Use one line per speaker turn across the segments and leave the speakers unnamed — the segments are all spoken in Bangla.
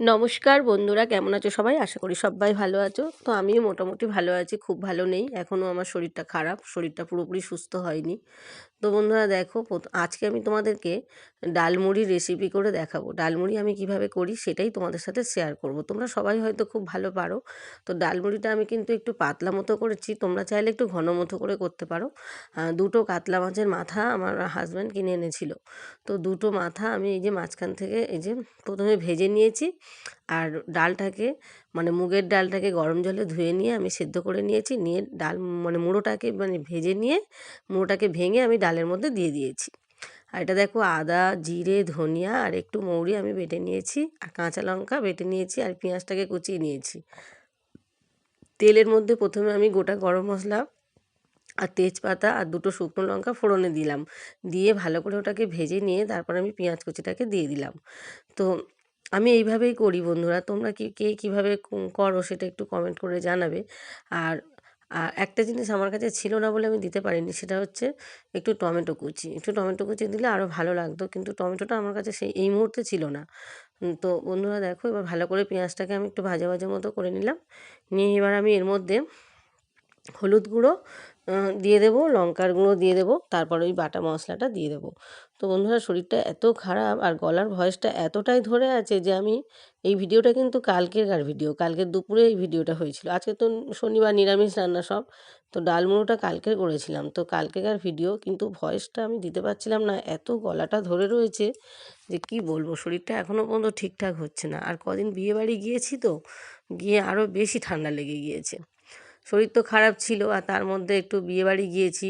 নমস্কার বন্ধুরা, কেমন আছো সবাই? আশা করি সবাই ভালো আছো। তো আমিও মোটামুটি ভালো আছি, খুব ভালো নেই। এখনও আমার শরীরটা খারাপ, শরীরটা পুরোপুরি সুস্থ হয়নি। তো বন্ধুরা দেখো আজকে আমি তোমাদেরকে ডালমুড়ির রেসিপি করে দেখাবো। ডালমুড়ি আমি কীভাবে করি সেটাই তোমাদের সাথে শেয়ার করব। তোমরা সবাই হয়তো খুব ভালো পারো। তো ডালমুড়িটা আমি কিন্তু একটু পাতলা মতো করেছি। তোমরা চাইলে একটু ঘন মতো করে করতে পারো। দুটো কাতলা মাছের মাথা আমার হাজব্যান্ড কিনে এনেছিল। তো দুটো মাথা আমি এই যে মাঝখান থেকে এই যে প্রথমে ভেজে নিয়েছি। আর ডালটাকে মানে মুগের ডালটাকে গরম জলে ধুয়ে নিয়ে আমি সেদ্ধ করে নিয়েছি। নিয়ে ডাল মানে মুড়োটাকে মানে ভেজে নিয়ে মুড়োটাকে ভেঙে আমি ডালের মধ্যে দিয়ে দিয়েছি। আর এটা দেখো আদা, জিরে, ধনিয়া আর একটু মৌরি আমি বেটে নিয়েছি আর কাঁচা লঙ্কা বেটে নিয়েছি আর পেঁয়াজটাকে কুচিয়ে নিয়েছি। তেলের মধ্যে প্রথমে আমি গোটা গরম মশলা আর তেজপাতা আর দুটো শুকনো লঙ্কা ফোড়নে দিলাম। দিয়ে ভালো করে ওটাকে ভেজে নিয়ে তারপর আমি পেঁয়াজ কুচিটাকে দিয়ে দিলাম। তো আমি এইভাবেই করি বন্ধুরা। তোমরা কি, কে কীভাবে করো সেটা একটু কমেন্ট করে জানাবে। আর আর একটা জিনিস আমার কাছে ছিল না বলে আমি দিতে পারিনি সেটা হচ্ছে একটু টমেটো কুচি। একটু টমেটো কুচি দিলে আরও ভালো লাগতো কিন্তু টমেটোটা আমার কাছে সেই, এই মুহূর্তে ছিল না। তো বন্ধুরা দেখো এবার ভালো করে পেঁয়াজটাকে আমি একটু ভাজা ভাজা মতো করে নিলাম। নিয়ে এবার আমি এর মধ্যে হলুদ গুঁড়ো দিয়ে দেবো, লঙ্কার গুঁড়ো দিয়ে দেবো, তারপর ওই বাটা মশলাটা দিয়ে দেবো। তো বন্ধুরা, শরীরটা এত খারাপ আর গলার ভয়েসটা এতটাই ধরে আছে যে আমি এই ভিডিওটা কিন্তু কালকের ভিডিও, কালকের দুপুরে এই ভিডিওটা হয়েছিল। আজকে তো শনিবার নিরামিষ রান্না সব, তো ডালমুড়োটা কালকে করেছিলাম। তো কালকেকার ভিডিও কিন্তু ভয়েসটা আমি দিতে পারছিলাম না, এত গলাটা ধরে রয়েছে যে কি বলব, শরীরটা এখনও পর্যন্ত ঠিকঠাক হচ্ছে না। আর কদিন বিয়েবাড়ি গিয়েছি তো, গিয়ে আরও বেশি ঠান্ডা লেগে গিয়েছে। শরীর তো খারাপ ছিল আর তার মধ্যে একটু বিয়েবাড়ি গিয়েছি,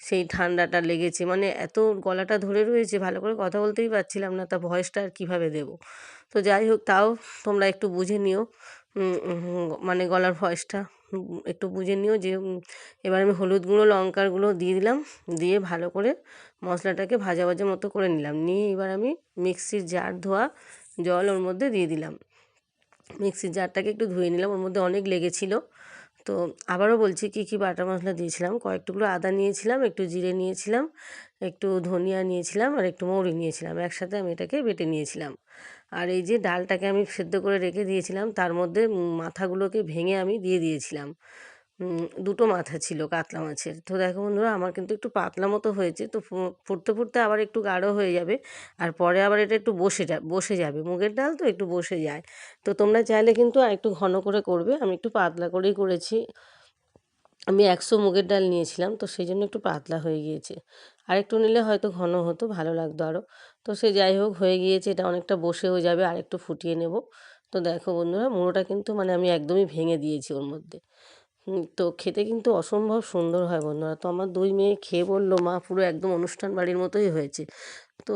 সেই ঠান্ডাটা লেগেছে। মানে এত গলাটা ধরে রয়েছে, ভালো করে কথা বলতেই পারছিলাম না, তা ভয়েসটা আর কীভাবে দেবো? তো যাই হোক, তাও তোমরা একটু বুঝে নিও মানে গলার ভয়েসটা একটু বুঝে নিও যে এবার আমি হলুদ গুঁড়ো, লঙ্কার গুঁড়ো দিয়ে দিলাম, দিয়ে ভালো করে মশলাটাকে ভাজা ভাজা মতো করে নিলাম। নিয়ে এবার আমি মিক্সির জার ধোয়া জল ওর মধ্যে দিয়ে দিলাম। মিক্সির জারটাকে একটু ধুয়ে নিলাম, ওর মধ্যে অনেক লেগেছিলো। তো আবারও বলছি কী কী বাটার মশলা দিয়েছিলাম। কয়েক টুকরো আদা নিয়েছিলাম, একটু জিরে নিয়েছিলাম, একটু ধনিয়া নিয়েছিলাম আর একটু মৌরি নিয়েছিলাম। একসাথে আমি এটাকে বেটে নিয়েছিলাম। আর এই যে ডালটাকে আমি সেদ্ধ করে রেখে দিয়েছিলাম, তার মধ্যে মাথাগুলোকে ভেঙে আমি দিয়ে দিয়েছিলাম। দুটো মাথা ছিল কাতলা মাছের। তো দেখো বন্ধুরা, আমার কিন্তু একটু পাতলা মতো হয়েছে। তো ফুটতে ফুটতে আবার একটু গাঢ় হয়ে যাবে। আর পরে আবার এটা একটু বসে বসে যাবে। মুগের ডাল তো একটু বসে যায়। তো তোমরা চাইলে কিন্তু আর একটু ঘন করে করবে। আমি একটু পাতলা করেই করেছি। আমি একশো মুগের ডাল নিয়েছিলাম, তো সেই জন্য একটু পাতলা হয়ে গিয়েছে। আর একটু নিলে হয়তো ঘন হতো, ভালো লাগতো আরও তো সে যাই হোক, হয়ে গিয়েছে। এটা অনেকটা বসেও যাবে আর একটু ফুটিয়ে নেব। তো দেখো বন্ধুরা, মুড়োটা কিন্তু মানে আমি একদমই ভেঙে দিয়েছি ওর মধ্যে। তো খেতে কিন্তু অসম্ভব সুন্দর হয় বন্ধুরা। তো আমার দুই মেয়ে খেয়ে বলল, মা, পুরো একদম অনুষ্ঠান বাড়ির মতোই হয়েছে। তো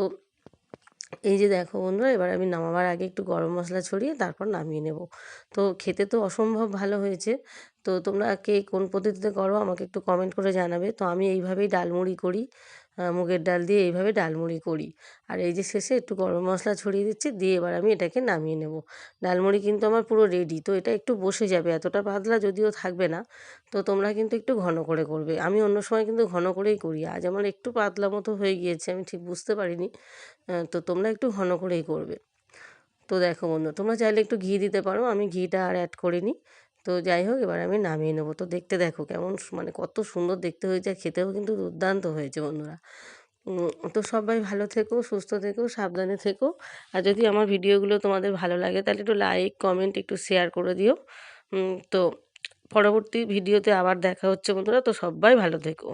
এই যে দেখো বন্ধুরা, এবার আমি নামাবার আগে একটু গরম মশলা ছড়িয়ে তারপর নামিয়ে নেব। তো খেতে তো অসম্ভব ভালো হয়েছে। তো তোমরা কে কোন পদ্ধতিতে করো আমাকে একটু কমেন্ট করে জানাবে। তো আমি এইভাবেই ডালমুড়ি করি মুগের ডাল দিয়ে এইভাবে ডালমুড়ি করি। আর এই যে শেষে একটু গরম মশলা ছড়িয়ে দিচ্ছি, দিয়ে এবার আমি এটাকে নামিয়ে নেব। ডালমুড়ি কিন্তু আমার পুরো রেডি তো এটা একটু বসে যাবে, এতটা পাতলা যদিও থাকবে না। তো তোমরা কিন্তু একটু ঘন করে করবে। আমি অন্য সময় কিন্তু ঘন করেই করি। আজ আমার একটু পাতলা মতো হয়ে গিয়েছে, আমি ঠিক বুঝতে পারিনি। তো তোমরা একটু ঘন করেই করবে। তো দেখো বন্ধু, তোমরা চাইলে একটু ঘি দিতে পারো। আমি ঘিটা আর অ্যাড করিনি তো যাই হোক, এবার আমি নামিয়ে নেব। তো দেখতে দেখো কেমন মানে কত সুন্দর দেখতে হয়েছে খেতেও কিন্তু দুর্দান্ত হয়েছে বন্ধুরা। তো সবাই ভালো থেকো, সুস্থ থেকো, সাবধানে থেকো। আর যদি আমার ভিডিওগুলো তোমাদের ভালো লাগে, তাহলে একটু লাইক কমেন্ট একটু শেয়ার করে দিও। তো পরবর্তী ভিডিওতে আবার দেখা হচ্ছে বন্ধুরা, তো সবাই ভালো থেকো।